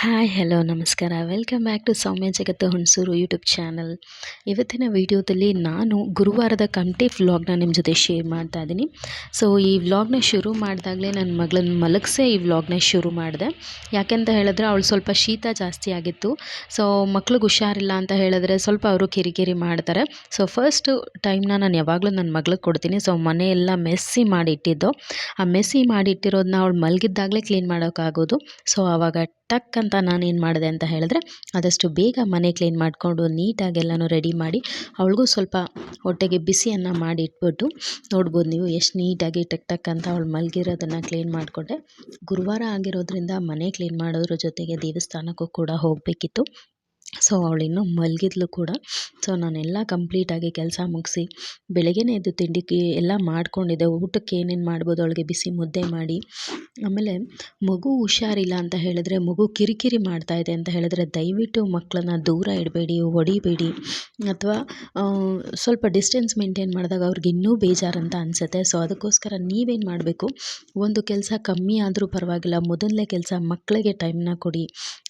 Hi hello ನಮಸ್ಕಾರ. Welcome back to Soumya ಜಗತ್ತು Hunsur YouTube channel ಇವತ್ತಿನ ವಿಡಿಯೋದಲ್ಲಿ ನಾನು ಗುರುವಾರದ ಕಂಟೆ ವ್ಲಾಗ್ನ ನಿಮ್ಮ ಜೊತೆ ಶೇರ್ ಮಾಡ್ತಾ ಇದ್ದೀನಿ. ಸೊ ಈ ವ್ಲಾಗ್ನ ಶುರು ಮಾಡಿದಾಗಲೇ ನನ್ನ ಮಗಳನ್ನ ಮಲಗಿಸೇ ಈ ವ್ಲಾಗ್ನ ಶುರು ಮಾಡಿದೆ. ಯಾಕೆಂತ ಹೇಳಿದ್ರೆ ಅವಳು ಸ್ವಲ್ಪ ಶೀತ ಜಾಸ್ತಿ ಆಗಿತ್ತು. ಸೊ ಮಕ್ಳಿಗೆ ಹುಷಾರಿಲ್ಲ ಅಂತ ಹೇಳಿದ್ರೆ ಸ್ವಲ್ಪ ಅವರು ಕಿರಿಕಿರಿ ಮಾಡ್ತಾರೆ. ಸೊ ಫಸ್ಟ್ ಟೈಮ್ನ ನಾನು ಯಾವಾಗಲೂ ನನ್ನ ಮಗಳಿಗೆ ಕೊಡ್ತೀನಿ. ಸೊ ಮನೆಯೆಲ್ಲ ಮೆಸ್ಸಿ ಮಾಡಿ ಇಟ್ಟಿದ್ದು ಆ ಮೆಸ್ಸಿ ಮಾಡಿಟ್ಟಿರೋದನ್ನ ಅವಳು ಮಲಗಿದ್ದಾಗಲೇ ಕ್ಲೀನ್ ಮಾಡೋಕ್ಕಾಗೋದು. ಸೊ ಆವಾಗ ಟಕ್ ಅಂತ ನಾನೇನು ಮಾಡಿದೆ ಅಂತ ಹೇಳಿದ್ರೆ, ಆದಷ್ಟು ಬೇಗ ಮನೆ ಕ್ಲೀನ್ ಮಾಡಿಕೊಂಡು ನೀಟಾಗಿ ಎಲ್ಲನೂ ರೆಡಿ ಮಾಡಿ, ಅವಳಿಗೂ ಸ್ವಲ್ಪ ಹೊಟ್ಟೆಗೆ ಬಿಸಿಯನ್ನು ಮಾಡಿ ಇಟ್ಬಿಟ್ಟು ನೋಡ್ಬೋದು ನೀವು ಎಷ್ಟು ನೀಟಾಗಿ ಟಕ್ ಟಕ್ ಅಂತ ಅವಳು ಮಲಗಿರೋದನ್ನು ಕ್ಲೀನ್ ಮಾಡಿಕೊಂಡೆ. ಗುರುವಾರ ಆಗಿರೋದ್ರಿಂದ ಮನೆ ಕ್ಲೀನ್ ಮಾಡೋದ್ರ ಜೊತೆಗೆ ದೇವಸ್ಥಾನಕ್ಕೂ ಕೂಡ ಹೋಗಬೇಕಿತ್ತು. ಸೊ ಅವಳಿನ್ನೂ ಮಲಗಿದ್ಲು ಕೂಡ. ಸೊ, ನಾನೆಲ್ಲ ಕಂಪ್ಲೀಟಾಗಿ ಕೆಲಸ ಮುಗಿಸಿ, ಬೆಳಗ್ಗೆನೇ ಎದ್ದು ತಿಂಡಿಗೆ ಎಲ್ಲ ಮಾಡಿಕೊಂಡಿದ್ದೆ. ಊಟಕ್ಕೆ ಏನೇನು ಮಾಡ್ಬೋದು, ಅವಳಿಗೆ ಬಿಸಿ ಮುದ್ದೆ ಮಾಡಿ ಆಮೇಲೆ ಮಗು ಹುಷಾರಿಲ್ಲ ಅಂತ ಹೇಳಿದ್ರೆ, ಮಗು ಕಿರಿಕಿರಿ ಮಾಡ್ತಾ ಇದೆ ಅಂತ ಹೇಳಿದ್ರೆ, ದಯವಿಟ್ಟು ಮಕ್ಕಳನ್ನ ದೂರ ಇಡಬೇಡಿ, ಹೊಡಿಬೇಡಿ. ಅಥವಾ ಸ್ವಲ್ಪ ಡಿಸ್ಟೆನ್ಸ್ ಮೇಂಟೈನ್ ಮಾಡಿದಾಗ ಅವ್ರಿಗೆ ಇನ್ನೂ ಬೇಜಾರಂತ ಅನಿಸುತ್ತೆ. ಸೊ ಅದಕ್ಕೋಸ್ಕರ ನೀವೇನು ಮಾಡಬೇಕು? ಒಂದು ಕೆಲಸ ಕಮ್ಮಿ ಆದರೂ ಪರವಾಗಿಲ್ಲ, ಮೊದಲನೇ ಕೆಲಸ ಮಕ್ಕಳಿಗೆ ಟೈಮ್ನ ಕೊಡಿ.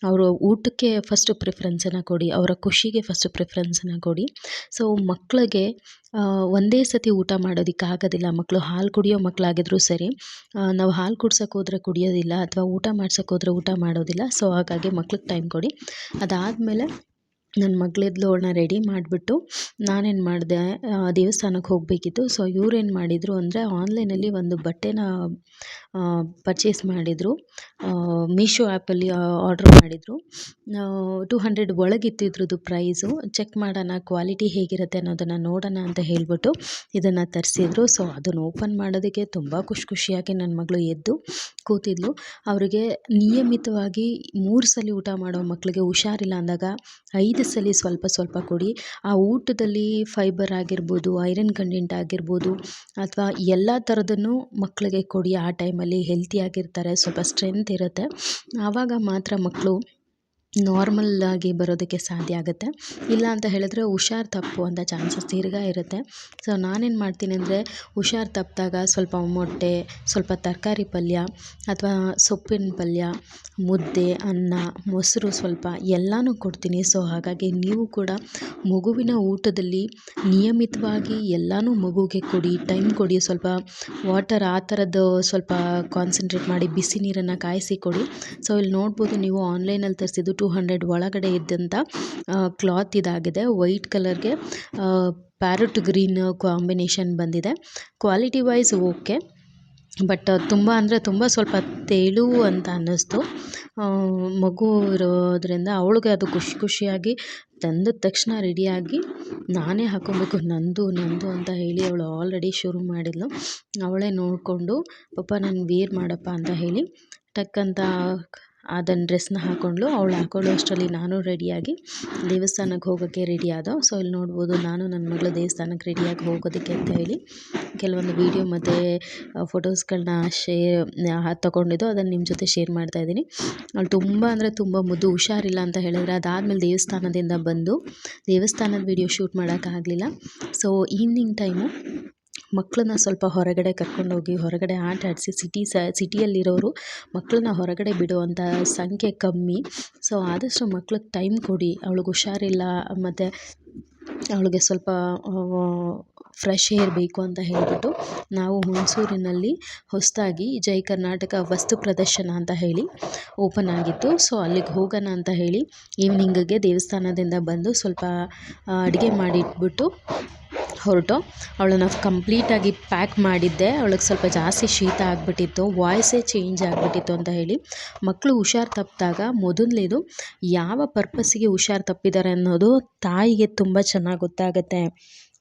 ಅವರು ಊಟಕ್ಕೆ ಫಸ್ಟು ಪ್ರಿಫ್ರೆನ್ಸನ್ನು ಕೊಡಿ, ಅವರ ಖುಷಿಗೆ ಫಸ್ಟು ಪ್ರಿಫರೆನ್ಸನ್ನು ಕೊಡಿ. ಸೊ ಮಕ್ಕಳಿಗೆ ಒಂದೇ ಸತಿ ಊಟ ಮಾಡೋದಕ್ಕೆ ಆಗೋದಿಲ್ಲ. ಮಕ್ಕಳು ಹಾಲು ಕುಡಿಯೋ ಮಕ್ಕಳಾಗಿದ್ರೂ ಸರಿ ನಾವು ಹಾಲು ಕುಡ್ಸೋಕೆ ಹೋದ್ರೆ ಕುಡಿಯೋದಿಲ್ಲ ಅಥವಾ ಊಟ ಮಾಡ್ಸೋಕೆ ಹೋದ್ರೆ ಊಟ ಮಾಡೋದಿಲ್ಲ. ಸೊ, ಹಾಗಾಗಿ ಮಕ್ಳಿಗೆ ಟೈಮ್ ಕೊಡಿ. ಅದಾದಮೇಲೆ ನನ್ನ ಮಗಳಿದ್ಲು ಅವಳನ್ನ ರೆಡಿ ಮಾಡಿಬಿಟ್ಟು ನಾನೇನು ಮಾಡಿದೆ ದೇವಸ್ಥಾನಕ್ಕೆ ಹೋಗಬೇಕಿತ್ತು. ಸೊ, ಇವ್ರೇನು ಮಾಡಿದರು ಅಂದರೆ, ಆನ್ಲೈನಲ್ಲಿ ಒಂದು ಬಟ್ಟೆನ ಪರ್ಚೇಸ್ ಮಾಡಿದರು. ಮೀಶೋ ಆ್ಯಪಲ್ಲಿ ಆರ್ಡ್ರ್ ಮಾಡಿದರು. ಟು ಹಂಡ್ರೆಡ್ ಒಳಗಿತ್ತು ಇದ್ರದ್ದು ಪ್ರೈಸು ಚೆಕ್ ಮಾಡೋಣ ಕ್ವಾಲಿಟಿ ಹೇಗಿರುತ್ತೆ ಅನ್ನೋದನ್ನು ನೋಡೋಣ ಅಂತ ಹೇಳಿಬಿಟ್ಟು ಇದನ್ನು ತರಿಸಿದ್ರು. ಸೊ ಅದನ್ನು ಓಪನ್ ಮಾಡೋದಕ್ಕೆ ತುಂಬ ಖುಷಿ ಖುಷಿಯಾಗಿ ನನ್ನ ಮಗಳು ಎದ್ದು ಕೂತಿದ್ಲು. ಅವರಿಗೆ ನಿಯಮಿತವಾಗಿ ಮೂರು ಸಲ ಊಟ ಮಾಡೋ ಮಕ್ಕಳಿಗೆ ಹುಷಾರಿಲ್ಲ ಅಂದಾಗ ಐದು ಸಲ ಸ್ವಲ್ಪ ಸ್ವಲ್ಪ ಕೊಡಿ. ಆ ಊಟದಲ್ಲಿ ಫೈಬರ್ ಆಗಿರ್ಬೋದು ಐರನ್ ಕಂಟೆಂಟ್ ಆಗಿರ್ಬೋದು, ಅಥವಾ ಎಲ್ಲ ಥರದನ್ನು ಮಕ್ಕಳಿಗೆ ಕೊಡಿ ಆ ಟೈಮಲ್ಲಿ ಹೆಲ್ತಿಯಾಗಿರ್ತಾರೆ ಸ್ವಲ್ಪ ಸ್ಟ್ರೆಂತ್ ಇರುತ್ತೆ. ಆವಾಗ ಮಾತ್ರ ಮಕ್ಕಳು ನಾರ್ಮಲ್ಲಾಗಿ ಬರೋದಕ್ಕೆ ಸಾಧ್ಯ ಆಗುತ್ತೆ. ಇಲ್ಲ ಅಂತ ಹೇಳಿದ್ರೆ ಹುಷಾರು ತಪ್ಪುವಂಥ ಚಾನ್ಸಸ್ ತಿರ್ಗಾ ಇರುತ್ತೆ. ಸೊ ನಾನೇನು ಮಾಡ್ತೀನಿ ಅಂದರೆ ಹುಷಾರು ತಪ್ಪಿದಾಗ ಸ್ವಲ್ಪ ಮೊಟ್ಟೆ, ಸ್ವಲ್ಪ ತರಕಾರಿ ಪಲ್ಯ ಅಥವಾ ಸೊಪ್ಪಿನ ಪಲ್ಯ, ಮುದ್ದೆ, ಅನ್ನ, ಮೊಸರು ಸ್ವಲ್ಪ ಎಲ್ಲನೂ ಕೊಡ್ತೀನಿ. ಸೊ ಹಾಗಾಗಿ ನೀವು ಕೂಡ ಮಗುವಿನ ಊಟದಲ್ಲಿ ನಿಯಮಿತವಾಗಿ ಎಲ್ಲನೂ ಮಗುಗೆ ಕೊಡಿ, ಟೈಮ್ ಕೊಡಿ, ಸ್ವಲ್ಪ ವಾಟರ್ ಆ ಥರದ್ದು ಸ್ವಲ್ಪ ಕಾನ್ಸಂಟ್ರೇಟ್ ಮಾಡಿ ಬಿಸಿ ನೀರನ್ನು ಕಾಯಿಸಿ ಕೊಡಿ. ಸೊ ಇಲ್ಲಿ ನೋಡ್ಬೋದು ನೀವು ಆನ್ಲೈನಲ್ಲಿ ತರಿಸಿದ್ದು ಟು ಹಂಡ್ರೆಡ್ ಒಳಗಡೆ ಇದ್ದಂಥ ಕ್ಲಾತ್ ಇದಾಗಿದೆ. ವೈಟ್ ಕಲರ್ಗೆ ಪ್ಯಾರಟ್ ಗ್ರೀನ್ ಕಾಂಬಿನೇಷನ್ ಬಂದಿದೆ. ಕ್ವಾಲಿಟಿ ವೈಸ್ ಓಕೆ ಬಟ್ ತುಂಬ ಅಂದರೆ ತುಂಬ ಸ್ವಲ್ಪ ತೆಳು ಅಂತ ಅನ್ನಿಸ್ತು. ಮಗು ಇರೋದ್ರಿಂದ ಅವಳಿಗೆ ಅದು ಖುಷಿ ಖುಷಿಯಾಗಿ ತಂದ ತಕ್ಷಣ ರೆಡಿಯಾಗಿ ನಾನೇ ಹಾಕೊಬೇಕು, ನಂದು ನಂದು ಅಂತ ಹೇಳಿ ಅವಳು ಆಲ್ರೆಡಿ ಶುರು ಮಾಡಿದ್ಲು. ಅವಳೇ ನೋಡಿಕೊಂಡು, ಪಪ್ಪ, ನಾನು ವೇರ್ ಮಾಡಪ್ಪ ಅಂತ ಹೇಳಿ ಟಕ್ ಅಂತ ಅದನ್ನು ಡ್ರೆಸ್ನ ಹಾಕ್ಕೊಂಡ್ಳು ಅವಳು ಹಾಕ್ಕೊಳ್ಳೋ ಅಷ್ಟರಲ್ಲಿ ನಾನು ರೆಡಿಯಾಗಿ ದೇವಸ್ಥಾನಕ್ಕೆ ಹೋಗೋಕ್ಕೆ ರೆಡಿ ಆದೋ ಸೊ ಇಲ್ಲಿ ನೋಡ್ಬೋದು ನಾನು ನನ್ನ ಮಗಳು ದೇವಸ್ಥಾನಕ್ಕೆ ರೆಡಿಯಾಗಿ ಹೋಗೋದಕ್ಕೆ ಅಂತ ಹೇಳಿ ಕೆಲವೊಂದು ವೀಡಿಯೋ ಮತ್ತು ಫೋಟೋಸ್ಗಳನ್ನ ಶೇರ್ ತಗೊಂಡಿದ್ದು ಅದನ್ನು ನಿಮ್ಮ ಜೊತೆ ಶೇರ್ ಮಾಡ್ತಾ ಇದ್ದೀನಿ. ಅವಳು ತುಂಬ ಅಂದರೆ ತುಂಬ ಮುದ್ದು, ಹುಷಾರಿಲ್ಲ ಅಂತ ಹೇಳಿದ್ರೆ ಅದಾದಮೇಲೆ ದೇವಸ್ಥಾನದಿಂದ ಬಂದು ದೇವಸ್ಥಾನದ ವೀಡಿಯೋ ಶೂಟ್ ಮಾಡೋಕ್ಕಾಗಲಿಲ್ಲ ಸೊ ಈವ್ನಿಂಗ್ ಟೈಮು ಮಕ್ಕಳನ್ನ ಸ್ವಲ್ಪ ಹೊರಗಡೆ ಕರ್ಕೊಂಡೋಗಿ, ಹೊರಗಡೆ ಆಟ ಆಡಿಸಿ ಸಿಟಿ ಸ ಸಿಟಿಯಲ್ಲಿರೋರು ಮಕ್ಕಳನ್ನ ಹೊರಗಡೆ ಬಿಡುವಂಥ ಸಂಖ್ಯೆ ಕಮ್ಮಿ. ಸೊ ಆದಷ್ಟು ಮಕ್ಳಿಗೆ ಟೈಮ್ ಕೊಡಿ. ಅವ್ಳಿಗೆ ಹುಷಾರಿಲ್ಲ, ಮತ್ತು ಅವಳಿಗೆ ಸ್ವಲ್ಪ ಫ್ರೆಶ್ ಏರ್ ಬೇಕು ಅಂತ ಹೇಳಿಬಿಟ್ಟು ನಾವು ಹುಣಸೂರಿನಲ್ಲಿ ಹೊಸದಾಗಿ ಜೈ ಕರ್ನಾಟಕ ವಸ್ತು ಪ್ರದರ್ಶನ ಅಂತ ಹೇಳಿ ಓಪನ್ ಆಗಿತ್ತು. ಸೊ ಅಲ್ಲಿಗೆ ಹೋಗೋಣ ಅಂತ ಹೇಳಿ ಈವ್ನಿಂಗಿಗೆ ದೇವಸ್ಥಾನದಿಂದ ಬಂದು ಸ್ವಲ್ಪ ಅಡುಗೆ ಮಾಡಿಟ್ಬಿಟ್ಟು ಹೊರಟು. ಅವಳನ್ನು ಕಂಪ್ಲೀಟಾಗಿ ಪ್ಯಾಕ್ ಮಾಡಿದ್ದೆ. ಅವಳಿಗೆ ಸ್ವಲ್ಪ ಜಾಸ್ತಿ ಶೀತ ಆಗಿಬಿಟ್ಟಿತ್ತು ವಾಯ್ಸೇ ಚೇಂಜ್ ಆಗಿಬಿಟ್ಟಿತ್ತು ಅಂತ ಹೇಳಿ. ಮಕ್ಕಳು ಹುಷಾರು ತಪ್ಪಿದಾಗ ಮೊದಲನೇದು ಯಾವ ಪರ್ಪಸ್ಸಿಗೆ ಹುಷಾರು ತಪ್ಪಿದ್ದಾರೆ ಅನ್ನೋದು ತಾಯಿಗೆ ತುಂಬ ಚೆನ್ನಾಗಿ ಗೊತ್ತಾಗುತ್ತೆ.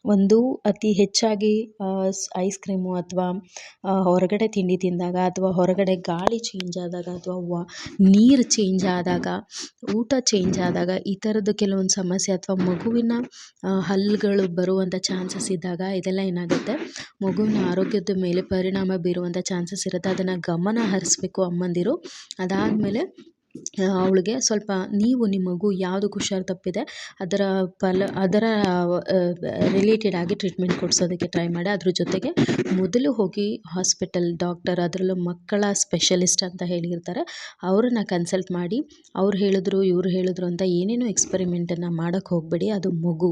ಒಂದು ಅತಿ ಹೆಚ್ಚಾಗಿ ಐಸ್ ಕ್ರೀಮು ಅಥವಾ ಹೊರಗಡೆ ತಿಂಡಿ ತಿಂದಾಗ ಅಥವಾ ಹೊರಗಡೆ ಗಾಳಿ ಚೇಂಜ್ ಆದಾಗ ಅಥವಾ ವ, ನೀರು ಚೇಂಜ್ ಆದಾಗ, ಊಟ ಚೇಂಜ್ ಆದಾಗ ಈ ಥರದ್ದು ಕೆಲವೊಂದು ಸಮಸ್ಯೆ ಅಥವಾ ಮಗುವಿನ ಹಲ್ಲುಗಳು ಬರುವಂಥ ಚಾನ್ಸಸ್ ಇದ್ದಾಗ ಇದೆಲ್ಲ ಏನಾಗುತ್ತೆ? ಮಗುವಿನ ಆರೋಗ್ಯದ ಮೇಲೆ ಪರಿಣಾಮ ಬೀರುವಂಥ ಚಾನ್ಸಸ್ ಇರುತ್ತೆ. ಅದನ್ನು ಗಮನ ಹರಿಸ್ಬೇಕು ಅಮ್ಮಂದಿರು. ಅದಾದಮೇಲೆ ಅವಳಿಗೆ ಸ್ವಲ್ಪ ನೀವು ನಿಮ್ಮ ಮಗು ಯಾವುದಕ್ಕೆ ಹುಷಾರು ತಪ್ಪಿದೆ, ಅದರ ಫಲ ಅದರ ರಿಲೇಟೆಡ್ ಆಗಿ ಟ್ರೀಟ್ಮೆಂಟ್ ಕೊಡಿಸೋದಕ್ಕೆ ಟ್ರೈ ಮಾಡಿ. ಅದ್ರ ಜೊತೆಗೆ ಮೊದಲು ಹೋಗಿ ಹಾಸ್ಪಿಟಲ್ ಡಾಕ್ಟರ್ ಅದರಲ್ಲೂ ಮಕ್ಕಳ ಸ್ಪೆಷಲಿಸ್ಟ್ ಅಂತ ಹೇಳಿರ್ತಾರೆ, ಅವ್ರನ್ನ ಕನ್ಸಲ್ಟ್ ಮಾಡಿ, ಅವ್ರು ಹೇಳಿದ್ರು, ಇವ್ರು ಹೇಳಿದ್ರು ಅಂತ ಏನೇನೋ ಎಕ್ಸ್ಪೆರಿಮೆಂಟನ್ನು ಮಾಡೋಕ್ಕೆ ಹೋಗಬೇಡಿ, ಅದು ಮಗು.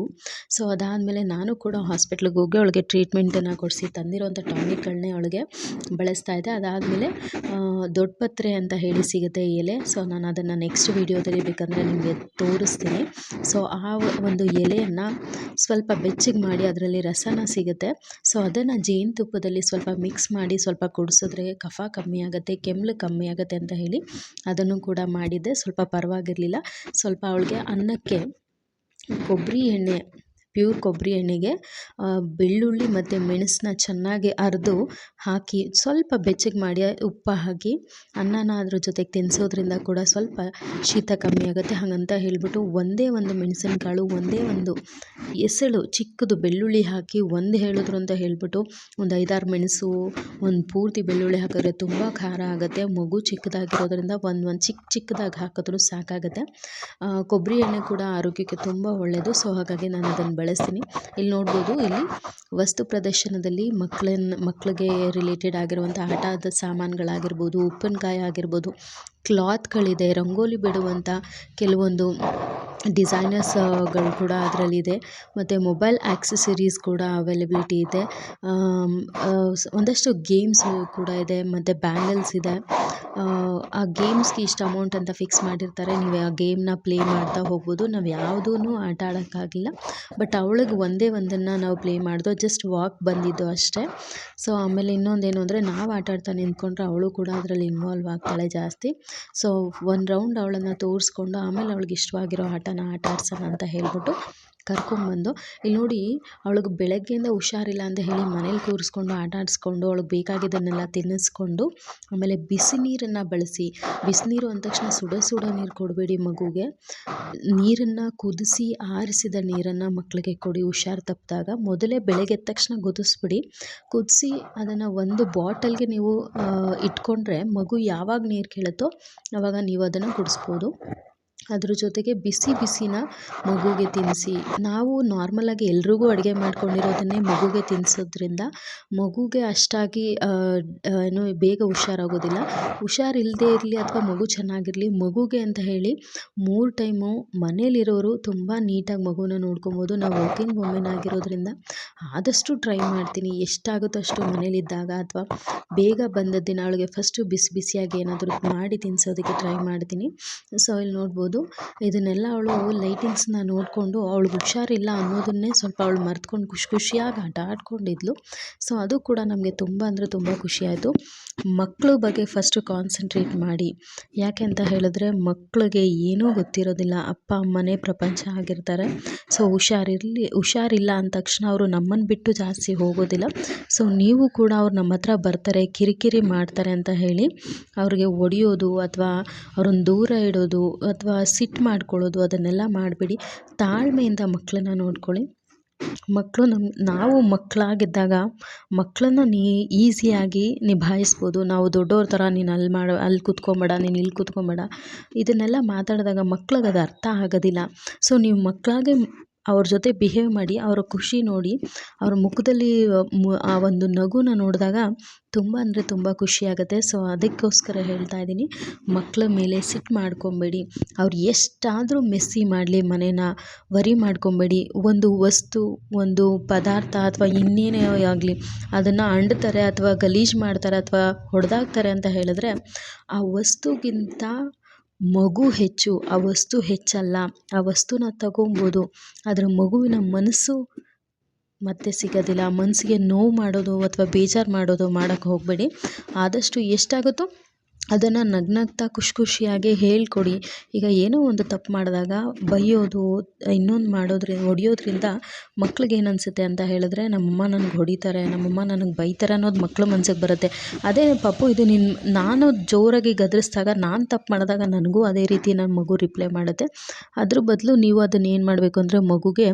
ಸೊ ಅದಾದಮೇಲೆ ನಾನು ಕೂಡ ಹಾಸ್ಪಿಟ್ಲಿಗೆ ಹೋಗಿ ಅವಳಿಗೆ ಟ್ರೀಟ್ಮೆಂಟನ್ನು ಕೊಡಿಸಿ ತಂದಿರುವಂಥ ಟಾನಿಕ್ಗಳನ್ನೇ ಅವಳಿಗೆ ಬಳಸ್ತಾ ಇದೆ ಅದಾದಮೇಲೆ ದೊಡ್ಡಪತ್ರೆ ಅಂತ ಹೇಳಿ ಸಿಗುತ್ತೆ ಎಲೆ. ಸೊ ನಾನು ಅದನ್ನು ನೆಕ್ಸ್ಟ್ ವೀಡಿಯೋದಲ್ಲಿ ಬೇಕಂದರೆ ನಿಮಗೆ ತೋರಿಸ್ತೀನಿ. ಸೊ ಆ ಒಂದು ಎಲೆಯನ್ನು ಸ್ವಲ್ಪ ಬೆಚ್ಚಗೆ ಮಾಡಿ ಅದರಲ್ಲಿ ರಸನ ಸಿಗುತ್ತೆ. ಸೊ ಅದನ್ನು ಜೇನುತುಪ್ಪದಲ್ಲಿ ಸ್ವಲ್ಪ ಮಿಕ್ಸ್ ಮಾಡಿ ಸ್ವಲ್ಪ ಕುಡಿಸಿದ್ರೆ ಕಫ ಕಮ್ಮಿ ಆಗುತ್ತೆ ಕೆಮ್ಮು ಕಮ್ಮಿ ಆಗುತ್ತೆ ಅಂತ ಹೇಳಿ ಅದನ್ನು ಕೂಡ ಮಾಡಿದ್ದೆ. ಸ್ವಲ್ಪ ಪರವಾಗಿರಲಿಲ್ಲ. ಸ್ವಲ್ಪ ಅವಳಿಗೆ ಅನ್ನಕ್ಕೆ ಕೊಬ್ಬರಿ ಎಣ್ಣೆ ಪ್ಯೂರ್ ಕೊಬ್ಬರಿ ಎಣ್ಣೆಗೆ ಬೆಳ್ಳುಳ್ಳಿ ಮತ್ತು ಮೆಣಸನ್ನ ಚೆನ್ನಾಗಿ ಅರೆದು ಹಾಕಿ ಸ್ವಲ್ಪ ಬೆಚ್ಚಗೆ ಮಾಡಿ, ಉಪ್ಪು ಹಾಕಿ ಅನ್ನನ ಅದ್ರ ಜೊತೆಗೆ ತಿನ್ನಿಸೋದ್ರಿಂದ ಕೂಡ ಸ್ವಲ್ಪ ಶೀತ ಕಮ್ಮಿ ಆಗುತ್ತೆ. ಹಾಗಂತ ಹೇಳಿಬಿಟ್ಟು ಒಂದೇ ಒಂದು ಮೆಣಸಿನಕಾಳು, ಒಂದೇ ಒಂದು ಎಸಳು ಚಿಕ್ಕದು ಬೆಳ್ಳುಳ್ಳಿ ಹಾಕಿ ಒಂದು ಹೇಳಿದ್ರು ಅಂತ ಹೇಳಿಬಿಟ್ಟು ಒಂದು ಐದಾರು ಮೆಣಸು, ಒಂದು ಪೂರ್ತಿ ಬೆಳ್ಳುಳ್ಳಿ ಹಾಕಿದ್ರೆ ತುಂಬ ಖಾರ ಆಗುತ್ತೆ. ಮಗು ಚಿಕ್ಕದಾಗಿರೋದ್ರಿಂದ ಒಂದು ಒಂದು ಚಿಕ್ಕ ಚಿಕ್ಕದಾಗಿ ಹಾಕಿದ್ರು ಸಾಕಾಗುತ್ತೆ. ಕೊಬ್ಬರಿ ಎಣ್ಣೆ ಕೂಡ ಆರೋಗ್ಯಕ್ಕೆ ತುಂಬ ಒಳ್ಳೆಯದು ಸೊ, ಹಾಗಾಗಿ ನಾನು ಅದನ್ನು ಬಳಸ್ತೀನಿ. ಇಲ್ಲಿ ನೋಡ್ಬೋದು, ಇಲ್ಲಿ ವಸ್ತು ಪ್ರದರ್ಶನದಲ್ಲಿ ಮಕ್ಕಳನ್ನ ಮಕ್ಕಳಿಗೆ ರಿಲೇಟೆಡ್ ಆಗಿರುವಂಥ ಆಟದ ಸಾಮಾನುಗಳಾಗಿರ್ಬೋದು, ಉಪ್ಪಿನಕಾಯಿ ಆಗಿರ್ಬೋದು, ಕ್ಲಾತ್ಗಳಿದೆ, ರಂಗೋಲಿ ಬಿಡುವಂಥ ಕೆಲವೊಂದು ಡಿಸೈನರ್ಸ್ಗಳು ಕೂಡ ಅದರಲ್ಲಿದೆ. ಮತ್ತು ಮೊಬೈಲ್ ಆಕ್ಸೆಸರೀಸ್ ಕೂಡ ಅವೈಲೆಬಿಲಿಟಿ ಇದೆ. ಒಂದಷ್ಟು ಗೇಮ್ಸ್ ಕೂಡ ಇದೆ, ಮತ್ತು ಬ್ಯಾಂಗಲ್ಸ್ ಇದೆ. ಆ ಗೇಮ್ಸ್ಗೆ ಇಷ್ಟು ಅಮೌಂಟ್ ಅಂತ ಫಿಕ್ಸ್ ಮಾಡಿರ್ತಾರೆ. ನೀವು ಆ ಗೇಮ್ನ ಪ್ಲೇ ಮಾಡ್ತಾ ಹೋಗ್ಬೋದು. ನಾವು ಯಾವುದೂ ಆಟ ಆಡೋಕ್ಕಾಗಿಲ್ಲ. ಬಟ್ ಅವಳಿಗೆ ಒಂದೇ ಒಂದನ್ನು ನಾವು ಪ್ಲೇ ಮಾಡಿದೋ. ಜಸ್ಟ್ ವಾಕ್ ಬಂದಿದ್ದು ಅಷ್ಟೇ. ಸೊ ಆಮೇಲೆ ಇನ್ನೊಂದೇನು ಅಂದರೆ ನಾವು ಆಟ ಆಡ್ತಾ ನಿಂತ್ಕೊಂಡ್ರೆ ಅವಳು ಕೂಡ ಅದರಲ್ಲಿ ಇನ್ವಾಲ್ವ್ ಆಗ್ತಾಳೆ ಜಾಸ್ತಿ. ಸೊ ಒಂದು ರೌಂಡ್ ಅವಳನ್ನು ತೋರಿಸ್ಕೊಂಡು ಆಮೇಲೆ ಅವಳಿಗೆ ಇಷ್ಟವಾಗಿರೋ ಆಟನ ಆಟ ಆಡ್ಸೋಣ ಅಂತ ಹೇಳಿಬಿಟ್ಟು ಕರ್ಕೊಂಬಂದು, ಇಲ್ಲಿ ನೋಡಿ, ಅವಳಿಗೆ ಬೆಳಗ್ಗೆಯಿಂದ ಹುಷಾರಿಲ್ಲ ಅಂತ ಹೇಳಿ ಮನೇಲಿ ಕೂರಿಸ್ಕೊಂಡು, ಆಟ ಆಡಿಸ್ಕೊಂಡು, ಅವಳಿಗೆ ಬೇಕಾಗಿದ್ದನ್ನೆಲ್ಲ ತಿನ್ನಿಸ್ಕೊಂಡು, ಆಮೇಲೆ ಬಿಸಿ ನೀರನ್ನು ಬಳಸಿ ಬಿಸಿನೀರು ಅಂದ ತಕ್ಷಣ ಸುಡ ಸುಡ ನೀರು ಕೊಡಬೇಡಿ ಮಗುಗೆ. ನೀರನ್ನು ಕುದಿಸಿ, ಆರಿಸಿದ ನೀರನ್ನು ಮಕ್ಕಳಿಗೆ ಕೊಡಿ, ಹುಷಾರು ತಪ್ಪಿದಾಗ ಮೊದಲೇ ಬೆಳಗ್ಗೆ ಎದ್ದ ತಕ್ಷಣ ಕುದಿಸ್ಬಿಡಿ. ಕುದಿಸಿ ಅದನ್ನು ಒಂದು ಬಾಟಲ್ಗೆ ನೀವು ಇಟ್ಕೊಂಡ್ರೆ ಮಗು ಯಾವಾಗ ನೀರು ಕೇಳುತ್ತೋ ಆವಾಗ ನೀವು ಅದನ್ನು ಕುಡಿಸ್ಬೋದು. ಅದ್ರ ಜೊತೆಗೆ ಬಿಸಿ ಬಿಸಿನ ಮಗುಗೆ ತಿನ್ನಿಸಿ. ನಾವು ನಾರ್ಮಲಾಗಿ ಎಲ್ರಿಗೂ ಅಡುಗೆ ಮಾಡ್ಕೊಂಡಿರೋದನ್ನೇ ಮಗುಗೆ ತಿನ್ನಿಸೋದ್ರಿಂದ ಮಗುಗೆ ಅಷ್ಟಾಗಿ ಏನು ಬೇಗ ಹುಷಾರಾಗೋದಿಲ್ಲ. ಹುಷಾರಿಲ್ಲದೆ ಇರಲಿ ಅಥವಾ ಮಗು ಚೆನ್ನಾಗಿರಲಿ, ಮಗುಗೆ ಅಂತ ಹೇಳಿ ಮೂರು ಟೈಮು ಮನೇಲಿರೋರು ತುಂಬ ನೀಟಾಗಿ ಮಗುನ ನೋಡ್ಕೊಬೋದು. ನಾವು ವರ್ಕಿಂಗ್ ವುಮೆನ್ ಆಗಿರೋದ್ರಿಂದ ಆದಷ್ಟು ಟ್ರೈ ಮಾಡ್ತೀನಿ. ಎಷ್ಟಾಗುತ್ತೋ ಅಷ್ಟು ಮನೇಲಿದ್ದಾಗ ಅಥವಾ ಬೇಗ ಬಂದ ದಿನ ಅವಳಿಗೆ ಫಸ್ಟು ಬಿಸಿ ಬಿಸಿಯಾಗಿ ಏನಾದರೂ ಮಾಡಿ ತಿನ್ನಿಸೋದಕ್ಕೆ ಟ್ರೈ ಮಾಡ್ತೀನಿ. ಸೊ ಇಲ್ಲಿ ನೋಡ್ಬೋದು. ಇದನ್ನೆಲ್ಲ ಅವಳು ಲೈಟಿಂಗ್ಸ್ನ ನೋಡಿಕೊಂಡು ಅವ್ಳಿಗೆ ಹುಷಾರಿಲ್ಲ ಅನ್ನೋದನ್ನೇ ಸ್ವಲ್ಪ ಅವಳು ಮರೆತ್ಕೊಂಡು ಖುಷಿ ಖುಷಿಯಾಗಿ ಆಟ ಆಡ್ಕೊಂಡಿದ್ಲು. ಸೊ, ಅದು ಕೂಡ ನಮಗೆ ತುಂಬ ಅಂದರೆ ತುಂಬ ಖುಷಿಯಾಯಿತು ಮಕ್ಕಳ ಬಗ್ಗೆ ಫಸ್ಟು ಕಾನ್ಸಂಟ್ರೇಟ್ ಮಾಡಿ. ಯಾಕೆ ಅಂತ ಹೇಳಿದ್ರೆ ಮಕ್ಕಳಿಗೆ ಏನೂ ಗೊತ್ತಿರೋದಿಲ್ಲ. ಅಪ್ಪ, ಅಮ್ಮನೇ ಪ್ರಪಂಚ ಆಗಿರ್ತಾರೆ. ಸೊ, ಹುಷಾರಿರಲಿ, ಹುಷಾರಿಲ್ಲ ಅಂದ ತಕ್ಷಣ ಅವರು ನಮ್ಮನ್ನು ಬಿಟ್ಟು ಜಾಸ್ತಿ ಹೋಗೋದಿಲ್ಲ. ಸೊ, ನೀವು ಕೂಡ ಅವ್ರು ನಮ್ಮ ಹತ್ರ ಬರ್ತಾರೆ, ಕಿರಿಕಿರಿ ಮಾಡ್ತಾರೆ ಅಂತ ಹೇಳಿ, ಅವ್ರಿಗೆ ಹೊಡಿಯೋದು ಅಥವಾ ಅವ್ರನ್ನ ದೂರ ಇಡೋದು ಅಥವಾ ಸಿಟ್ಟು ಮಾಡ್ಕೊಳ್ಳೋದು, ಅದನ್ನೆಲ್ಲ ಮಾಡಬೇಡಿ. ತಾಳ್ಮೆಯಿಂದ ಮಕ್ಕಳನ್ನ ನೋಡ್ಕೊಳ್ಳಿ. ಮಕ್ಕಳು ನಮ್ಮ ನಾವು ಮಕ್ಕಳಾಗಿದ್ದಾಗ ಮಕ್ಕಳನ್ನ ನೀ, ಈಸಿಯಾಗಿ ನಿಭಾಯಿಸ್ಬೋದು. ನಾವು ದೊಡ್ಡವ್ರ ಥರ ನೀನು ಅಲ್ಲಿ ಮಾಡು, ಅಲ್ಲಿ ಕೂತ್ಕೊಂಬೇಡ, ನೀನು ಇಲ್ಲಿ ಕೂತ್ಕೊಂಬೇಡ. ಇದನ್ನೆಲ್ಲ ಮಾತಾಡಿದಾಗ ಮಕ್ಳಿಗೆ ಅದು ಅರ್ಥ ಆಗೋದಿಲ್ಲ. ಸೊ, ನೀವು ಮಕ್ಕಳಾಗೆ ಅವ್ರ ಜೊತೆ ಬಿಹೇವ್ ಮಾಡಿ, ಅವರ ಖುಷಿ ನೋಡಿ, ಅವ್ರ ಮುಖದಲ್ಲಿ, ಆ ಒಂದು ನಗುನ ನೋಡಿದಾಗ ತುಂಬ ಅಂದರೆ ತುಂಬ ಖುಷಿಯಾಗುತ್ತೆ ಸೊ ಅದಕ್ಕೋಸ್ಕರ ಹೇಳ್ತಾ ಇದ್ದೀನಿ ಮಕ್ಕಳ ಮೇಲೆ ಸಿಟ್ಟು ಮಾಡ್ಕೊಬೇಡಿ. ಅವ್ರು ಎಷ್ಟಾದರೂ ಮೆಸ್ಸಿ ಮಾಡಲಿ ಮನೇನ ವರಿ ಮಾಡ್ಕೊಬೇಡಿ. ಒಂದು ವಸ್ತು, ಒಂದು ಪದಾರ್ಥ ಅಥವಾ ಇನ್ನೇನೇ ಆಗಲಿ, ಅದನ್ನು ಅಂಡ್ತಾರೆ ಅಥವಾ ಗಲೀಜು ಮಾಡ್ತಾರೆ ಅಥವಾ ಹೊಡೆದಾಕ್ತಾರೆ ಅಂತ ಹೇಳಿದ್ರೆ, ಆ ವಸ್ತುಗಿಂತ ಮಗು ಹೆಚ್ಚು, ಆ ವಸ್ತು ಹೆಚ್ಚಲ್ಲ. ಆ ವಸ್ತುನ ತಗೊಬೋದು, ಆದರೆ ಮಗುವಿನ ಮನಸ್ಸು ಮತ್ತೆ ಸಿಗೋದಿಲ್ಲ. ಮನಸ್ಸಿಗೆ ನೋವು ಮಾಡೋದು ಅಥವಾ ಬೇಜಾರು ಮಾಡೋದು ಮಾಡೋಕ್ಕೆ ಹೋಗಬೇಡಿ. ಆದಷ್ಟು ಎಷ್ಟಾಗುತ್ತೋ ಅದನ್ನು ನಗ್ನಗ್ತಾ ಖುಷಿ ಖುಷಿಯಾಗಿ ಹೇಳ್ಕೊಡಿ. ಈಗ ಏನೋ ಒಂದು ತಪ್ಪು ಮಾಡಿದಾಗ ಬೈಯೋದು, ಇನ್ನೊಂದು ಮಾಡೋದ್ರಿ, ಹೊಡಿಯೋದ್ರಿಂದ ಮಕ್ಳಿಗೆ ಏನು ಅನಿಸುತ್ತೆ ಅಂತ ಹೇಳಿದ್ರೆ ನಮ್ಮಮ್ಮ ನನಗೆ ಹೊಡಿತಾರೆ, ನಮ್ಮಮ್ಮ ನನಗೆ ಬೈತಾರೆ ಅನ್ನೋದು ಮಕ್ಳ ಮನ್ಸಿಗೆ ಬರುತ್ತೆ. ಅದೇ ಪಪ್ಪು ಇದು ನಿನ್ನ ನಾನು ಜೋರಾಗಿ ಗದರಿಸಿದಾಗ, ನಾನು ತಪ್ಪು ಮಾಡಿದಾಗ ನನಗೂ ಅದೇ ರೀತಿ ನನ್ನ ಮಗು ರಿಪ್ಲೈ ಮಾಡುತ್ತೆ. ಅದ್ರ ಬದಲು ನೀವು ಅದನ್ನು ಏನು ಮಾಡಬೇಕು ಅಂದರೆ ಮಗುಗೆ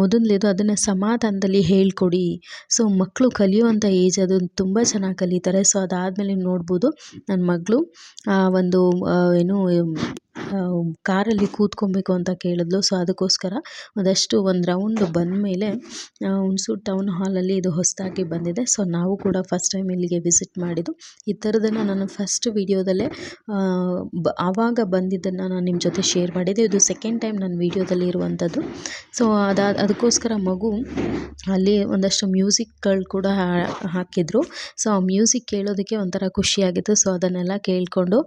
ಮೊದಲನೇದು ಅದನ್ನು ಸಮಾಧಾನದಲ್ಲಿ ಹೇಳ್ಕೊಡಿ. ಸೊ ಮಕ್ಕಳು ಕಲಿಯುವಂಥ ಏಜ್ ಅದು ತುಂಬ ಚೆನ್ನಾಗಿ ಕಲಿತಾರೆ. ಸೊ ಅದಾದಮೇಲೆ ನೋಡ್ಬೋದು ನನ್ನ ಮಗ ಮಗಳು ಒಂದು ಏನು ಕಾರಲ್ಲಿ ಕೂತ್ಕೊಬೇಕು ಅಂತ ಕೇಳಿದ್ಲು. ಸೊ ಅದಕ್ಕೋಸ್ಕರ ಒಂದಷ್ಟು ಒಂದು ರೌಂಡ್ ಬಂದಮೇಲೆ ಹುಣಸೂರು ಟೌನ್ ಹಾಲಲ್ಲಿ ಇದು ಹೊಸದಾಗಿ ಬಂದಿದೆ. ಸೊ ನಾವು ಕೂಡ ಫಸ್ಟ್ ಟೈಮ್ ಇಲ್ಲಿಗೆ ವಿಸಿಟ್ ಮಾಡಿದ್ದು. ಈ ಥರದನ್ನು ನಾನು ಫಸ್ಟ್ ವೀಡಿಯೋದಲ್ಲೇ ಬ, ಆವಾಗ ಬಂದಿದ್ದನ್ನು ನಾನು ನಿಮ್ಮ ಜೊತೆ ಶೇರ್ ಮಾಡಿದ್ದೆ. ಇದು ಸೆಕೆಂಡ್ ಟೈಮ್ ನನ್ನ ವೀಡಿಯೋದಲ್ಲಿ ಇರುವಂಥದ್ದು ಸೊ ಅದಾದ ಅದಕ್ಕೋಸ್ಕರ ಮಗು ಅಲ್ಲಿ ಒಂದಷ್ಟು ಮ್ಯೂಸಿಕ್ಗಳು ಕೂಡ ಹಾಕಿದ್ರು. ಸೊ ಆ ಮ್ಯೂಸಿಕ್ ಕೇಳೋದಕ್ಕೆ ಒಂಥರ ಖುಷಿಯಾಗಿತ್ತು. ಸೊ ಅದನ್ನೆಲ್ಲ ಕೇಳಿಕೊಂಡು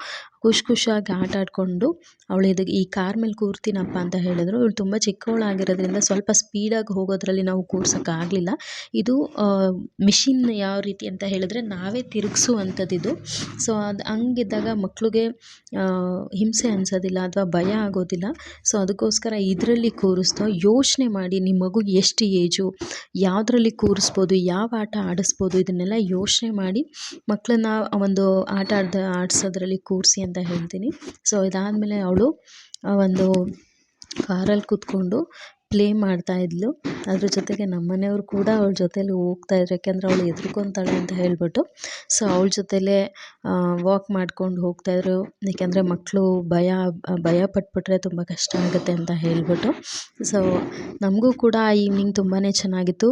ಖುಷಿ ಖುಷಿಯಾಗಿ ಆಟ ಆಡಿಕೊಂಡು ಅವಳು ಇದು ಈ ಕಾರ್ ಮೇಲೆ ಕೂರ್ತೀನಪ್ಪ ಅಂತ ಹೇಳಿದ್ರು. ಇವಳು ತುಂಬ ಚಿಕ್ಕವಳಾಗಿರೋದ್ರಿಂದ ಸ್ವಲ್ಪ ಸ್ಪೀಡಾಗಿ ಹೋಗೋದ್ರಲ್ಲಿ ನಾವು ಕೂರ್ಸೋಕ್ಕಾಗಲಿಲ್ಲ ಇದು ಮಿಷಿನ್ ಯಾವ ರೀತಿ ಅಂತ ಹೇಳಿದ್ರೆ ನಾವೇ ತಿರುಗಿಸುವಂಥದ್ದು ಸೊ ಅದು ಹಂಗಿದ್ದಾಗ ಮಕ್ಕಳಿಗೆ ಹಿಂಸೆ ಅನಿಸೋದಿಲ್ಲ ಅಥವಾ ಭಯ ಆಗೋದಿಲ್ಲ. ಸೊ ಅದಕ್ಕೋಸ್ಕರ ಇದರಲ್ಲಿ ಕೂರಿಸ್ದೋ ಯೋಚನೆ ಮಾಡಿ ನಿಮ್ಮ ಮಗು ಎಷ್ಟು ಏಜು, ಯಾವುದ್ರಲ್ಲಿ ಕೂರಿಸ್ಬೋದು, ಯಾವ ಆಟ ಆಡಿಸ್ಬೋದು, ಇದನ್ನೆಲ್ಲ ಯೋಚನೆ ಮಾಡಿ ಮಕ್ಕಳನ್ನ ಒಂದು ಆಟ ಆಡ್ದ, ಆಡಿಸೋದ್ರಲ್ಲಿ ಕೂರಿಸಿ ಅಂತ ಹೇಳ್ತೀನಿ. ಸೊ ಇದಾದಮೇಲೆ ಅವಳು ಒಂದು ಕಾರಲ್ಲಿ ಕೂತ್ಕೊಂಡು ಪ್ಲೇ ಮಾಡ್ತಾಯಿದ್ಲು ಅದ್ರ ಜೊತೆಗೆ ನಮ್ಮ ಮನೆಯವ್ರು ಕೂಡ ಅವ್ಳ ಜೊತೇಲಿ ಹೋಗ್ತಾಯಿದ್ರು ಯಾಕೆಂದರೆ ಅವ್ಳು ಹೆದ್ರ್ಕೊತಾಳೆ ಅಂತ ಹೇಳಿಬಿಟ್ಟು. ಸೊ ಅವ್ಳ ಜೊತೆಲೇ ವಾಕ್ ಮಾಡ್ಕೊಂಡು ಹೋಗ್ತಾಯಿದ್ರು ಏಕೆಂದರೆ ಮಕ್ಕಳು ಭಯ ಭಯ ಪಟ್ಬಿಟ್ರೆ ತುಂಬ ಕಷ್ಟ ಆಗುತ್ತೆ ಅಂತ ಹೇಳಿಬಿಟ್ಟು. ಸೊ ನಮಗೂ ಕೂಡ ಆ ಈವ್ನಿಂಗ್ ತುಂಬಾ ಚೆನ್ನಾಗಿತ್ತು.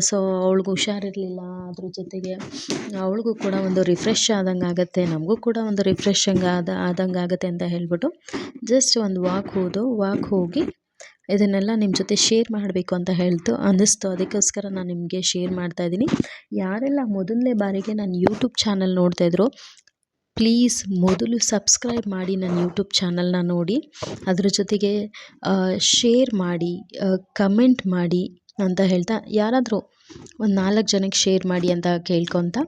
ಸೊ ಅವ್ಳಿಗೂ ಹುಷಾರಿರಲಿಲ್ಲ. ಅದ್ರ ಜೊತೆಗೆ, ಅವಳಿಗೂ ಕೂಡ ಒಂದು ರಿಫ್ರೆಶ್ ಆದಂಗೆ ಆಗುತ್ತೆ. ನಮಗೂ ಕೂಡ ಒಂದು ರಿಫ್ರೆಶಿಂಗ್ ಆದ, ಆದಂಗೆ ಆಗುತ್ತೆ ಅಂತ ಹೇಳಿಬಿಟ್ಟು. ಜಸ್ಟ್ ಒಂದು ವಾಕ್ ಹೋದೋ. ವಾಕ್ ಹೋಗಿ ಇದನ್ನೆಲ್ಲ ನಿಮ್ಮ ಜೊತೆ ಶೇರ್ ಮಾಡಬೇಕು ಅಂತ ಹೇಳ್ತು. ಅನ್ನಿಸ್ತು. ಅದಕ್ಕೋಸ್ಕರ ನಾನು ನಿಮಗೆ ಶೇರ್ ಮಾಡ್ತಾಯಿದ್ದೀನಿ ಯಾರೆಲ್ಲ ಮೊದಲನೇ ಬಾರಿಗೆ ನನ್ನ ಯೂಟ್ಯೂಬ್ ಚಾನಲ್ ನೋಡ್ತಾಯಿದ್ರು ಪ್ಲೀಸ್ ಮೊದಲು ಸಬ್ಸ್ಕ್ರೈಬ್ ಮಾಡಿ ನನ್ನ ಯೂಟ್ಯೂಬ್ ಚಾನಲ್ನ ನೋಡಿ. ಅದ್ರ ಜೊತೆಗೆ ಶೇರ್ ಮಾಡಿ ಕಮೆಂಟ್ ಮಾಡಿ ಅಂತ ಹೇಳ್ತಾ. ಯಾರಾದರೂ ಒಂದು ನಾಲ್ಕು ಜನಕ್ಕೆ ಶೇರ್ ಮಾಡಿ ಅಂತ ಕೇಳ್ಕೊತ.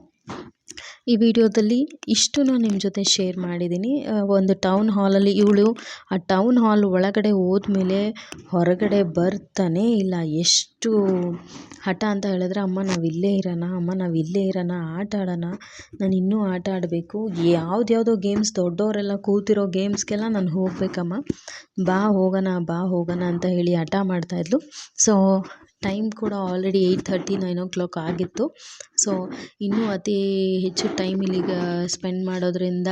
ಈ ವಿಡಿಯೋದಲ್ಲಿ ಇಷ್ಟು ನಾನು ನಿಮ್ಮ ಜೊತೆ ಶೇರ್ ಮಾಡಿದ್ದೀನಿ. ಒಂದು ಟೌನ್ ಹಾಲಲ್ಲಿ ಇವಳು ಆ ಟೌನ್ ಹಾಲ್ ಒಳಗಡೆ ಹೋದ್ಮೇಲೆ ಹೊರಗಡೆ ಬರ್ತಾನೇ ಇಲ್ಲ. ಎಷ್ಟು ಹಠ ಅಂತ ಹೇಳಿದ್ರೆ, ಅಮ್ಮ, ನಾವು ಇಲ್ಲೇ ಇರೋಣ, ಅಮ್ಮ, ನಾವು ಇಲ್ಲೇ ಇರೋಣ, ಆಟ ಆಡೋಣ, ನಾನು ಇನ್ನೂ ಆಟ ಆಡಬೇಕು. ಯಾವುದ್ಯಾವುದೋ ಗೇಮ್ಸ್ ದೊಡ್ಡವರೆಲ್ಲ ಕೂತಿರೋ ಗೇಮ್ಸ್ಗೆಲ್ಲ ನಾನು ಹೋಗಬೇಕಮ್ಮ. ಬಾ, ಹೋಗೋಣ ಬಾ, ಹೋಗೋಣ ಅಂತ ಹೇಳಿ ಹಠ ಮಾಡ್ತಾಯಿದ್ಲು ಸೊ ಟೈಮ್ ಕೂಡ already eight thirty nine o'clock ಆಗಿತ್ತು. ಸೊ ಇನ್ನೂ ಅತಿ ಹೆಚ್ಚು ಟೈಮ್ ಇಲ್ಲಿಗೆ ಸ್ಪೆಂಡ್ ಮಾಡೋದ್ರಿಂದ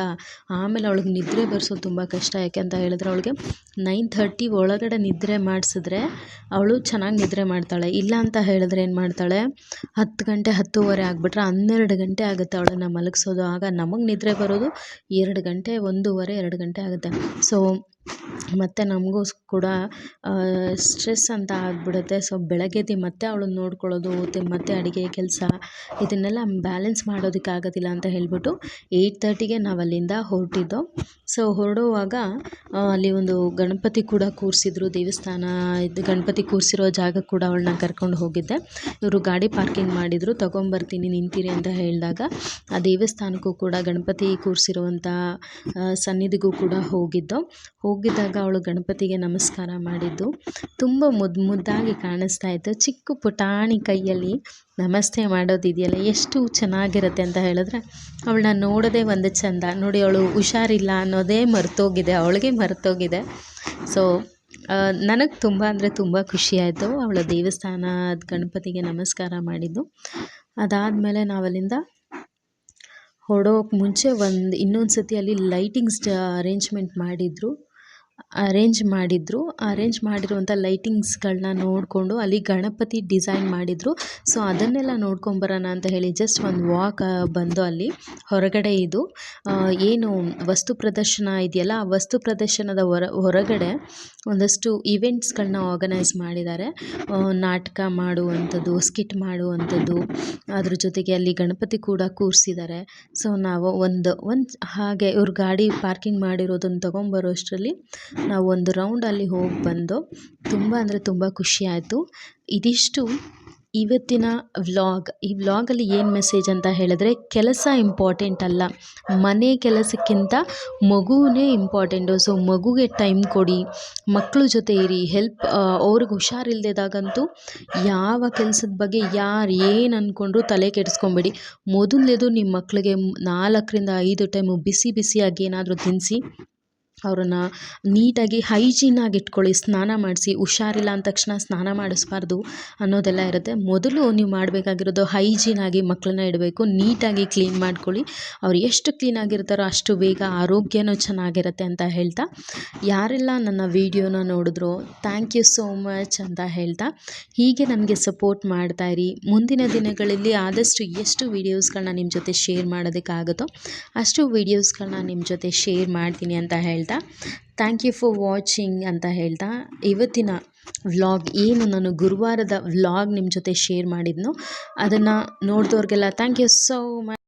ಆಮೇಲೆ ಅವ್ಳಿಗೆ ನಿದ್ರೆ ಬರ್ಸೋದು ತುಂಬ ಕಷ್ಟ. ಯಾಕೆ ಅಂತ ಹೇಳಿದ್ರೆ ಅವಳಿಗೆ ನೈನ್ ಥರ್ಟಿ ಒಳಗಡೆ ನಿದ್ರೆ ಮಾಡಿಸಿದ್ರೆ ಅವಳು ಚೆನ್ನಾಗಿ ನಿದ್ರೆ ಮಾಡ್ತಾಳೆ. ಇಲ್ಲ ಅಂತ ಹೇಳಿದ್ರೆ ಏನು ಮಾಡ್ತಾಳೆ? ಹತ್ತು ಗಂಟೆ ಹತ್ತುವರೆ ಆಗಿಬಿಟ್ರೆ ಹನ್ನೆರಡು ಗಂಟೆ ಆಗುತ್ತೆ ಅವಳನ್ನು ಮಲಗಿಸೋದು. ಆಗ ನಮಗೆ ನಿದ್ರೆ ಬರೋದು ಎರಡು ಗಂಟೆ ಒಂದೂವರೆ, ಎರಡು ಗಂಟೆ ಆಗುತ್ತೆ. ಸೊ ಮತ್ತು ನಮಗೂ ಕೂಡ ಸ್ಟ್ರೆಸ್ ಅಂತ ಆಗಿಬಿಡುತ್ತೆ. ಸೊ, ಬೆಳಗ್ಗೆದ್ದು ಮತ್ತೆ ಅವ್ಳನ್ನ ನೋಡ್ಕೊಳ್ಳೋದು, ಮತ್ತು ಅಡುಗೆ, ಕೆಲಸ, ಇದನ್ನೆಲ್ಲ ಬ್ಯಾಲೆನ್ಸ್ ಮಾಡೋದಕ್ಕಾಗೋದಿಲ್ಲ ಅಂತ ಹೇಳಿಬಿಟ್ಟು ಏಯ್ಟ್ ತರ್ಟಿಗೆ ನಾವು ಅಲ್ಲಿಂದ ಹೊರಟಿದ್ದೋ. ಸೊ ಹೊರಡುವಾಗ ಅಲ್ಲಿ ಒಂದು ಗಣಪತಿ ಕೂಡ ಕೂರಿಸಿದ್ರು, ದೇವಸ್ಥಾನ, ಇದು ಗಣಪತಿ ಕೂರಿಸಿರೋ ಜಾಗ ಕೂಡ ಅವಳನ್ನ ಕರ್ಕೊಂಡು ಹೋಗಿದ್ದೆ. ಇವರು ಗಾಡಿ ಪಾರ್ಕಿಂಗ್ ಮಾಡಿದರು, ತೊಗೊಂಬರ್ತೀನಿ, ನಿಂತಿರಿ ಅಂತ ಹೇಳಿದಾಗ, ಆ ದೇವಸ್ಥಾನಕ್ಕೂ ಕೂಡ ಗಣಪತಿ ಕೂರಿಸಿರುವಂಥ ಸನ್ನಿಧಿಗೂ ಕೂಡ ಹೋಗಿದ್ದು. ಹೋಗಿದ್ದಾಗ ಅವಳು ಗಣಪತಿಗೆ ನಮಸ್ಕಾರ ಮಾಡಿದ್ದು. ತುಂಬ ಮುದ್ದು ಮುದ್ದಾಗಿ ಕಾಣಿಸ್ತಾ ಇತ್ತು. ಚಿಕ್ಕ ಪುಟಾಣಿ ಕೈಯಲ್ಲಿ ನಮಸ್ತೆ ಮಾಡೋದಿದೆಯಲ್ಲ, ಎಷ್ಟು ಚೆನ್ನಾಗಿರುತ್ತೆ ಅಂತ ಹೇಳಿದ್ರೆ, ಅವಳನ್ನ ನೋಡೋದೇ ಒಂದು ಚೆಂದ, ನೋಡಿ ಅವಳು ಹುಷಾರಿಲ್ಲ ಅನ್ನೋದೇ ಮರೆತೋಗಿದೆ, ಅವಳಿಗೆ ಮರೆತೋಗಿದೆ. ಸೊ ನನಗೆ ತುಂಬ ಅಂದರೆ ತುಂಬ ಖುಷಿಯಾಯಿತು ಅವಳ ದೇವಸ್ಥಾನ ಗಣಪತಿಗೆ ನಮಸ್ಕಾರ ಮಾಡಿದ್ದು. ಅದಾದಮೇಲೆ ನಾವಲ್ಲಿಂದ ಹೊಡೋಕೆ ಮುಂಚೆ ಒಂದು ಇನ್ನೊಂದು ಸತಿ ಅಲ್ಲಿ ಲೈಟಿಂಗ್ಸ್ ಅರೇಂಜ್ಮೆಂಟ್ ಮಾಡಿದ್ರು. ಅರೇಂಜ್ ಮಾಡಿದ್ರು. ಅರೇಂಜ್ ಮಾಡಿರುವಂಥ ಲೈಟಿಂಗ್ಸ್ಗಳನ್ನ ನೋಡಿಕೊಂಡು ಅಲ್ಲಿ ಗಣಪತಿ ಡಿಸೈನ್ ಮಾಡಿದ್ರು. ಸೊ ಅದನ್ನೆಲ್ಲ ನೋಡ್ಕೊಂಬರೋಣ ಅಂತ ಹೇಳಿ ಜಸ್ಟ್ ಒಂದು ವಾಕ್ ಬಂದು ಅಲ್ಲಿ ಹೊರಗಡೆ ಇದು. ಏನು ವಸ್ತು ಪ್ರದರ್ಶನ ಇದೆಯಲ್ಲ ಆ ವಸ್ತು ಪ್ರದರ್ಶನದ ಹೊರ ಹೊರಗಡೆ ಒಂದಷ್ಟು ಇವೆಂಟ್ಸ್ಗಳನ್ನ ಆರ್ಗನೈಸ್ ಮಾಡಿದ್ದಾರೆ. ನಾಟಕ ಮಾಡುವಂಥದ್ದು ಸ್ಕಿಟ್ ಮಾಡುವಂಥದ್ದು. ಅದ್ರ ಜೊತೆಗೆ ಅಲ್ಲಿ ಗಣಪತಿ ಕೂಡ ಕೂರಿಸಿದ್ದಾರೆ. ಸೊ ನಾವು ಒಂದು ಒಂದು ಹಾಗೆ ಇವ್ರ ಗಾಡಿ ಪಾರ್ಕಿಂಗ್ ಮಾಡಿರೋದನ್ನು ತೊಗೊಂಬರೋ ಅಷ್ಟರಲ್ಲಿ ನಾವು ಒಂದು ರೌಂಡ್ ಅಲ್ಲಿ ಹೋಗಿ ಬಂದು ತುಂಬ ಅಂದರೆ ತುಂಬ ಖುಷಿ ಆಯಿತು. ಇದಿಷ್ಟು ಇವತ್ತಿನ ವ್ಲಾಗ್ ಈ ವ್ಲಾಗಲ್ಲಿ ಏನು ಮೆಸೇಜ್ ಅಂತ ಹೇಳಿದ್ರೆ, ಕೆಲಸ ಇಂಪಾರ್ಟೆಂಟ್ ಅಲ್ಲ. ಮನೆ ಕೆಲಸಕ್ಕಿಂತ ಮಗುವೇ ಇಂಪಾರ್ಟೆಂಟು ಸೊ ಮಗುಗೆ ಟೈಮ್ ಕೊಡಿ. ಮಕ್ಕಳ ಜೊತೆ ಇರಿ. ಹೆಲ್ಪ್ ಅವ್ರಿಗೆ ಹುಷಾರಿಲ್ಲದಾಗಂತೂ ಯಾವ ಕೆಲಸದ ಬಗ್ಗೆ ಯಾರು ಏನು ಅಂದ್ಕೊಂಡ್ರು ತಲೆ ಕೆಡಿಸ್ಕೊಬೇಡಿ. ಮೊದಲನೇದು ನಿಮ್ಮ ಮಕ್ಕಳಿಗೆ ನಾಲ್ಕರಿಂದ ಐದು ಟೈಮು ಬಿಸಿ ಬಿಸಿಯಾಗಿ ಏನಾದರೂ ತಿನ್ನಿಸಿ ಅವ್ರನ್ನ ನೀಟಾಗಿ ಹೈಜೀನಾಗಿ ಇಟ್ಕೊಳ್ಳಿ, ಸ್ನಾನ ಮಾಡಿಸಿ, ಹುಷಾರಿಲ್ಲ ಅಂದ ತಕ್ಷಣ ಸ್ನಾನ ಮಾಡಿಸ್ಬಾರ್ದು ಅನ್ನೋದೆಲ್ಲ ಇರುತ್ತೆ. ಮೊದಲು ನೀವು ಮಾಡಬೇಕಾಗಿರೋದು ಹೈಜೀನಾಗಿ ಮಕ್ಕಳನ್ನ ಇಡಬೇಕು, ನೀಟಾಗಿ ಕ್ಲೀನ್ ಮಾಡ್ಕೊಳ್ಳಿ. ಅವ್ರು ಎಷ್ಟು ಕ್ಲೀನಾಗಿರ್ತಾರೋ ಅಷ್ಟು ಬೇಗ ಆರೋಗ್ಯನೂ ಚೆನ್ನಾಗಿರುತ್ತೆ ಅಂತ ಹೇಳ್ತಾ, ಯಾರೆಲ್ಲ ನನ್ನ ವೀಡಿಯೋನ ನೋಡಿದ್ರು ಥ್ಯಾಂಕ್ ಯು ಸೋ ಮಚ್ ಅಂತ ಹೇಳ್ತಾ, ಹೀಗೆ ನನಗೆ ಸಪೋರ್ಟ್ ಮಾಡ್ತಾಯಿರಿ ಮುಂದಿನ ದಿನಗಳಲ್ಲಿ ಆದಷ್ಟು ಎಷ್ಟು ವೀಡಿಯೋಸ್ಗಳನ್ನ ನಿಮ್ಮ ಜೊತೆ ಶೇರ್ ಮಾಡೋದಕ್ಕಾಗುತ್ತೋ ಅಷ್ಟು ವೀಡಿಯೋಸ್ಗಳನ್ನ ನಿಮ್ಮ ಜೊತೆ ಶೇರ್ ಮಾಡ್ತೀನಿ ಅಂತ ಹೇಳ್ತಾ ಥ್ಯಾಂಕ್ ಯು ಫಾರ್ ವಾಚಿಂಗ್ ಅಂತ ಹೇಳ್ತಾ, ಇವತ್ತಿನ ವ್ಲಾಗ್ ಏನು? ನಾನು ಗುರುವಾರದ ವ್ಲಾಗ್ ನಿಮ್ಮ ಜೊತೆ ಶೇರ್ ಮಾಡಿದ್ನೋ. ಅದನ್ನು ನೋಡಿದವ್ರಿಗೆಲ್ಲ ಥ್ಯಾಂಕ್ ಯು ಸೋ ಮಚ್